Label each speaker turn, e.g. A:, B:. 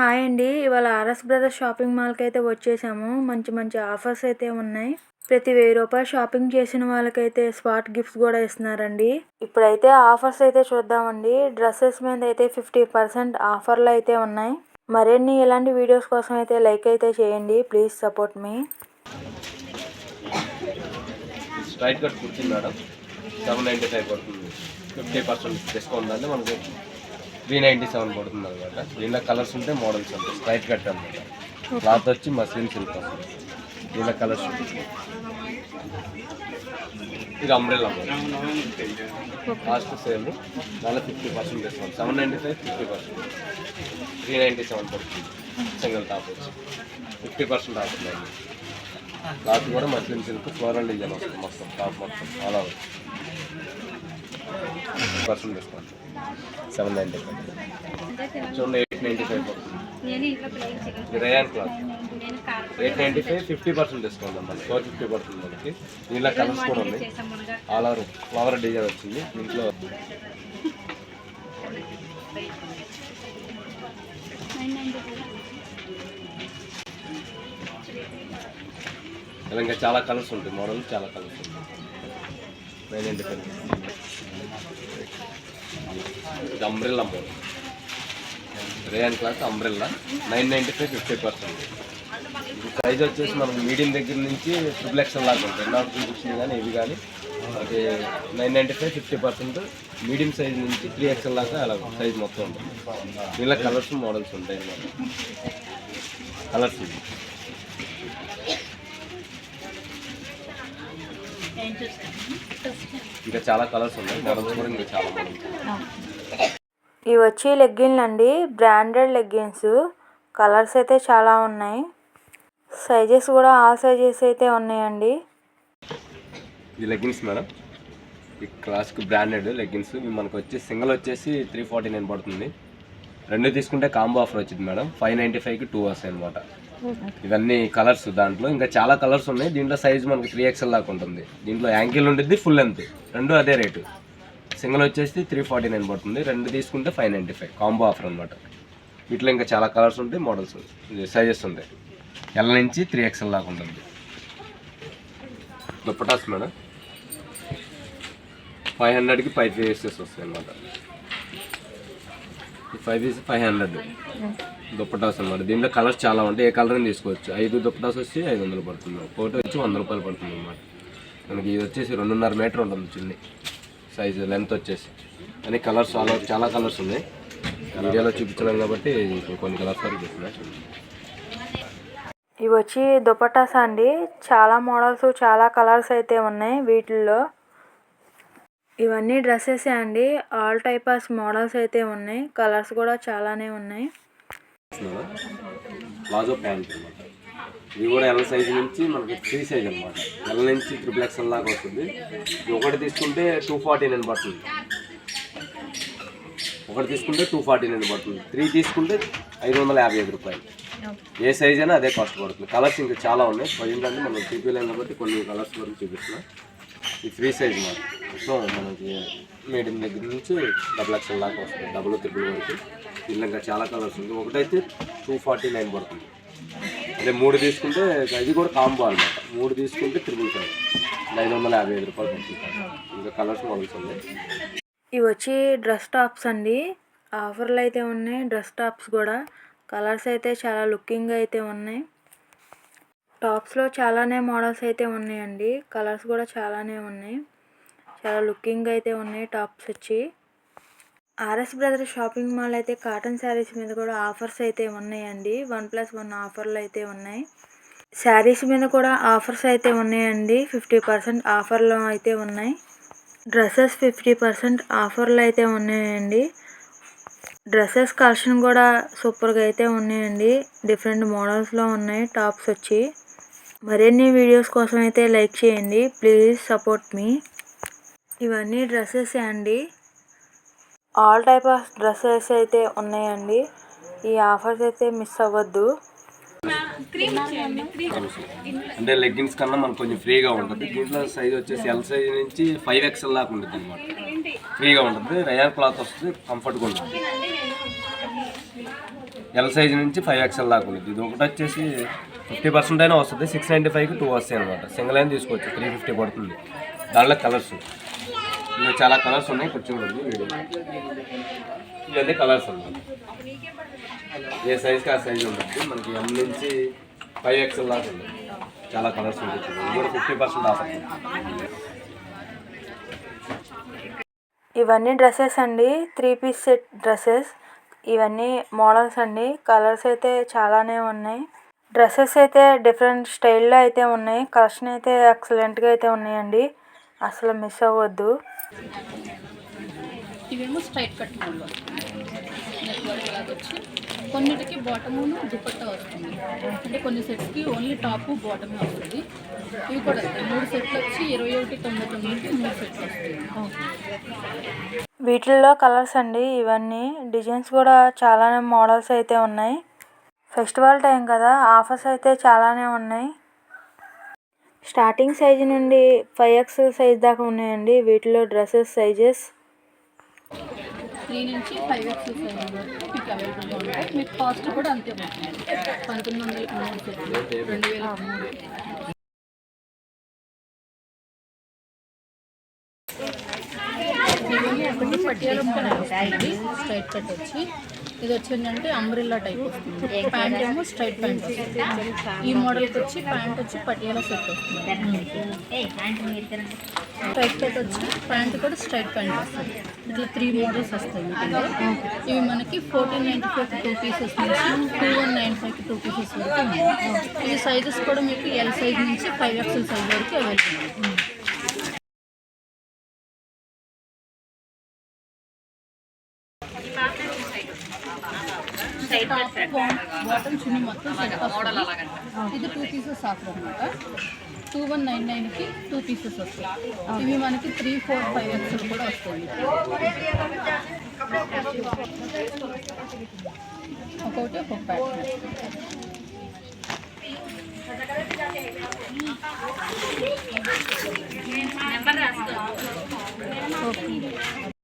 A: Hi అండి. ఇవాళ RS brothers shopping మాల్కి అయితే వచ్చేసాము. మంచి మంచి ఆఫర్స్ అయితే ఉన్నాయి. ప్రతి వెయ్యి రూపాయలు షాపింగ్ చేసిన వాళ్ళకైతే స్పాట్ గిఫ్ట్స్ కూడా ఇస్తున్నారండి. ఇప్పుడైతే ఆఫర్స్ అయితే చూద్దామండి. డ్రెస్సెస్ మీద అయితే ఫిఫ్టీ పర్సెంట్ ఆఫర్లు అయితే ఉన్నాయి. మరిన్ని ఇలాంటి వీడియోస్ కోసం అయితే లైక్ అయితే చేయండి. Please support me.
B: Straight cut kurti madam. Seven ninety five పడుతుంది. ఫిఫ్టీ పర్సెంట్ డిస్కౌంట్ అంటే మనకి. త్రీ నైంటీ సెవెన్ పడుతుంది అనమాట. దీనిలో కలర్స్ ఉంటే మోడల్స్ ఉంటాయి. స్ట్రైట్ కట్ అనమాట క్లాత్ వచ్చి మస్లిన్ సిల్క్ వస్తుంది. దీనిలో కలర్స్ ఉంటుంది ఇది అంబ్రెల్లా లాస్ట్ సేల్ దానిలో fifty percent discount seven ninety five fifty percent three ninety seven పడుతుంది. సింగిల్ టాప్ వచ్చి. ఫిఫ్టీ పర్సెంట్ ఆఫర్ ఉంది. క్లాత్ కూడా మస్లిన్ సిల్క్ ఫ్లోరల్ డిజైన్ వస్తుంది. మొత్తం టాప్ మొత్తం. అలా percent discount seven ninety five చూడండి eight ninety five rayon cloth. Eight ninety five fifty percent discount అన్నమాట ఫోర్ ఫిఫ్టీ పడుతుంది మనకి. దీనిలో కలర్స్ కూడా ఉన్నాయి. ఆల్ ఓవర్ ఫ్లవర్ డిజైన్ వచ్చింది. దీంట్లో ఇలా ఇంకా చాలా కలర్స్ ఉంటాయి. మోడల్ చాలా కలర్స్ ఉంటాయి. నైన్ నైంటీ ఫైవ్ ఇది umbrella model rayon cloth umbrella nine ninety five fifty percent size వచ్చేసి మనకు మీడియం దగ్గర నుంచి ట్రిపుల్ ఎక్స్ఎల్ లాగా ఉంటుంది. నాట్ త్రీ కానీ ఇవి కానీ. అది nine ninety five fifty percent medium size నుంచి త్రీ ఎక్స్ఎల్ దాకా అలా సైజ్ మొత్తం ఉంటుంది. దీనిలో కలర్స్ మోడల్స్ ఉంటాయి కలర్స్ ఇవి ఇంకా చాలా కలర్స్ ఉన్నాయి. మోడల్స్ కూడా ఇంకా చాలా
A: ఇవి వచ్చి లెగ్గిన్లు అండి బ్రాండెడ్ లెగ్గిన్స్ కలర్స్ అయితే చాలా ఉన్నాయి. సైజెస్ కూడా ఆ సైజెస్ అయితే ఉన్నాయండి.
B: ఇది లెగ్గిన్స్ మేడం. ఈ క్లాసిక్ బ్రాండెడ్ లెగ్గిన్స్ మనకు వచ్చి సింగిల్ వచ్చేసి త్రీ ఫార్టీ నైన్ పడుతుంది. రెండు తీసుకుంటే కాంబో ఆఫర్ వచ్చింది మేడం. ఫైవ్ నైంటీ ఫైవ్కి టూ వస్తాయి అనమాట ఇవన్నీ కలర్స్ దాంట్లో. ఇంకా చాలా కలర్స్ ఉన్నాయి. దీంట్లో సైజ్ మనకి త్రీ ఎక్స్ఎల్ దాకా ఉంటుంది. దీంట్లో యాంకిల్ ఉంటుంది ఫుల్ లెంత్ రెండు అదే రేటు. సింగిల్ వచ్చేసి త్రీ ఫార్టీ నైన్ పడుతుంది. రెండు తీసుకుంటే five ninety five combo offer అనమాట వీటిలో ఇంకా చాలా కలర్స్ ఉంటాయి మోడల్స్ సైజెస్ ఉంటాయి. ఎల్ నుంచి త్రీ ఎక్స్ఎల్ దాకా ఉంటుంది. దుప్పటాస్ మేడం. ఫైవ్ హండ్రెడ్కి ఫైవ్ పీసెస్ వస్తాయి అనమాట five pieces five hundred dupattas అనమాట దీంట్లో కలర్స్ చాలా ఉంటాయి. ఏ కలర్ తీసుకోవచ్చు. ఐదు దుప్పటాస్ వచ్చి ఐదు వందలు పడుతుంది. ఒకటి వచ్చి వంద రూపాయలు పడుతుంది అనమాట మనకి ఇది వచ్చేసి రెండున్నర మీటర్ ఉంటుంది చున్ని. సైజు లెంత్ వచ్చేసి. అని కలర్స్ చాలా చాలా కలర్స్ ఉన్నాయి. వీడియోలో చూపించలేం కాబట్టి కొన్ని కలర్స్ వరకు
A: ఇవి వచ్చి దుపటాస్ అండి. చాలా మోడల్స్ చాలా కలర్స్ అయితే ఉన్నాయి వీటిల్లో. ఇవన్నీ డ్రెస్సెస్ అండి. ఆల్ టైప్ ఆఫ్ మోడల్స్ అయితే ఉన్నాయి. కలర్స్ కూడా చాలానే ఉన్నాయి.
B: ప్లాజో ప్యాంట్ అనమాట ఇది కూడా ఎల్ సైజ్ నుంచి మనకి త్రీ సైజ్ అనమాట ఎల్ నుంచి ట్రిపుల్ ఎక్స్ఎల్ దాకా వస్తుంది. ఇది ఒకటి తీసుకుంటే టూ ఫార్టీ నైన్ పడుతుంది. ఒకటి తీసుకుంటే టూ ఫార్టీ నైన్ పడుతుంది. త్రీ తీసుకుంటే ఐదు వందల యాభై ఐదు రూపాయలు. ఏ సైజ్ అయినా అదే కాస్ట్ పడుతుంది. కలర్స్ ఇంకా చాలా ఉన్నాయి. ఏంటంటే మనం చూపించలేం కాబట్టి కొన్ని కలర్స్ వరకు చూపిస్తున్నాం. ఇది ఫ్రీ సైజ్ మాట. సో మనకి మీడియం దగ్గర నుంచి డబుల్ ఎక్స్ఎల్ దాకా వస్తుంది. డబుల్ త్రిబుల్ వరకు. దీనిలో ఇంకా చాలా కలర్స్ ఉంది. ఒకటైతే టూ ఫార్టీ నైన్ పడుతుంది. అదే మూడు తీసుకుంటే ఇది కూడా కాంబో అనమాట మూడు తీసుకుంటే త్రిబుల్ ఫైవ్ ఐదు వందల యాభై ఐదు రూపాయలు పడుతుంది. ఇంకా కలర్స్ మోడల్స్ ఉన్నాయి.
A: ఇవి వచ్చి డ్రెస్ టాప్స్ అండి. ఆఫర్లు అయితే ఉన్నాయి. డ్రెస్ టాప్స్ కూడా. కలర్స్ అయితే చాలా లుకింగ్ అయితే ఉన్నాయి. టాప్స్లో చాలానే మోడల్స్ అయితే ఉన్నాయండి. కలర్స్ కూడా చాలానే ఉన్నాయి. చాలా లుకింగ్ అయితే ఉన్నాయి టాప్స్ వచ్చి. ఆర్ఎస్ బ్రదర్ షాపింగ్ మాల్ అయితే కాటన్ శారీస్ మీద కూడా ఆఫర్స్ అయితే ఉన్నాయండి. వన్ ప్లస్ వన్ ఆఫర్లు అయితే ఉన్నాయి. శారీస్ మీద కూడా ఆఫర్స్ అయితే ఉన్నాయండి. ఫిఫ్టీ పర్సెంట్ ఆఫర్లు అయితే ఉన్నాయి. డ్రెస్సెస్ ఫిఫ్టీ పర్సెంట్ ఆఫర్లు అయితే ఉన్నాయండి. డ్రెస్సెస్ కలెక్షన్ కూడా సూపర్గా అయితే ఉన్నాయండి. డిఫరెంట్ మోడల్స్లో ఉన్నాయి టాప్స్ వచ్చి. మరిన్ని వీడియోస్ కోసం అయితే లైక్ చేయండి. Please support me. ఇవన్నీ డ్రెస్సెస్ అండి. ఆల్ టైప్ ఆఫ్ డ్రెస్సెస్ అయితే ఉన్నాయండి. ఈ ఆఫర్స్ అయితే మిస్ అవ్వద్దు.
B: అంటే లెగ్గిన్స్ కన్నా మనకు కొంచెం ఫ్రీగా ఉంటుంది. దీంట్లో సైజ్ వచ్చేసి ఎల్ సైజ్ నుంచి ఫైవ్ ఎక్స్ఎల్ దాకా ఉంటుంది అనమాట ఫ్రీగా ఉంటుంది. రయాన్ క్లాత్ వస్తుంది కంఫర్ట్గా ఉంటుంది. ఎల్ సైజ్ నుంచి ఫైవ్ ఎక్స్ఎల్ దాకా ఉంటుంది. ఇది ఒకటి వచ్చేసి ఫిఫ్టీ పర్సెంట్ అయినా వస్తుంది. సిక్స్ నైంటీ ఫైవ్కి టూ వస్తాయి అనమాట సింగిల్ అయినా తీసుకోవచ్చు. త్రీ ఫిఫ్టీ పడుతుంది. దానిలో కలర్స్ ఇంకా చాలా కలర్స్ ఉన్నాయి. ఇక్కడ చూడండి వీడియో. ఇవన్నీ కలర్స్ ఉన్నాయి ఏ సైజ్కి ఆ సైజ్ ఉంటుంది మనకి ఎం నుంచి ఫైవ్ ఎక్స్ఎల్ దాకా ఉంది చాలా కలర్స్ ఉంటాయి చూడండి. కూడా ఫిఫ్టీ పర్సెంట్ ఆఫర్
A: ఇవన్నీ డ్రెస్సెస్ అండి. త్రీ పీస్ సెట్ డ్రెస్సెస్ ఇవన్నీ మోడల్స్ అండి. కలర్స్ అయితే చాలానే ఉన్నాయి. డ్రెస్సెస్ అయితే డిఫరెంట్ స్టైల్లో అయితే ఉన్నాయి. కలెక్షన్ అయితే ఎక్సలెంట్గా అయితే ఉన్నాయండి. అసలు మిస్ అవ్వద్దు.
C: ఇవేమో straight cut model neck work ఇలాగ వచ్చి కొన్నిటికి బాటమును దుపట్టా వస్తుంది. అంటే కొన్ని సెట్స్కి ఓన్లీ టాప్ బాటమే వస్తుంది. ఇవి కూడా అంతే. మూడు సెట్లు వచ్చి ఇరవై ఒకటి తొంభై తొమ్మిదికి మూడు సెట్లు వస్తాయి.
A: వీటిల్లో కలర్స్ అండి ఇవన్నీ. డిజైన్స్ కూడా చాలానే మోడల్స్ అయితే ఉన్నాయి. ఫెస్టివల్ టైం కదా ఆఫర్స్ అయితే చాలానే ఉన్నాయి. స్టార్టింగ్ సైజ్ నుండి ఫైవ్ ఎక్స్ సైజ్ దాకా ఉన్నాయండి. వీటిలో డ్రెస్సెస్ సైజెస్.
C: త్రీ నుంచి ఫైవ్ సైజ్ వరకు మీకు అవైలబుల్గా ఉంటాయి. మీకు కాస్ట్ కూడా అంతే పంతొమ్మిది మూడు రెండు మూడు ఇవన్నీ ఒకటి స్ట్రైట్ కట్ వచ్చి ఇది వచ్చిందంటే అంబ్రిల్లా టైప్ వస్తుంది. ప్యాంట్ ఏమో స్ట్రైట్ ప్యాంట్ వస్తుంది. ఈ మోడల్కి వచ్చి ప్యాంట్ వచ్చి పటియాల సెట్ వస్తుంది. స్ట్రైట్ కట్ వచ్చి ప్యాంట్ కూడా స్ట్రైట్ ప్యాంట్ వస్తుంది. ఇట్లా త్రీ మోడల్స్ వస్తాయి. ఇవి మనకి fourteen ninety five two pieces నుంచి two one nine five two pieces వరకు ఇవి సైజెస్ కూడా మీకు ఎల్ సైజ్ నుంచి ఫైవ్ ఎక్స్ఎల్ సైజ్ వరకు అవైలబుల్ బాటమ్ చున్నీ మొత్తం ఇది టూ పీసెస్ ఆఫర్ అనమాట టూ వన్ నైన్ నైన్కి టూ పీసెస్ వస్తాయి ఇవి మనకి త్రీ ఫోర్ ఫైవ్ ఎక్స్ఎల్ కూడా వస్తుంది ఒక్కొక్కటి ఒక్కొక్క ప్యాటర్న్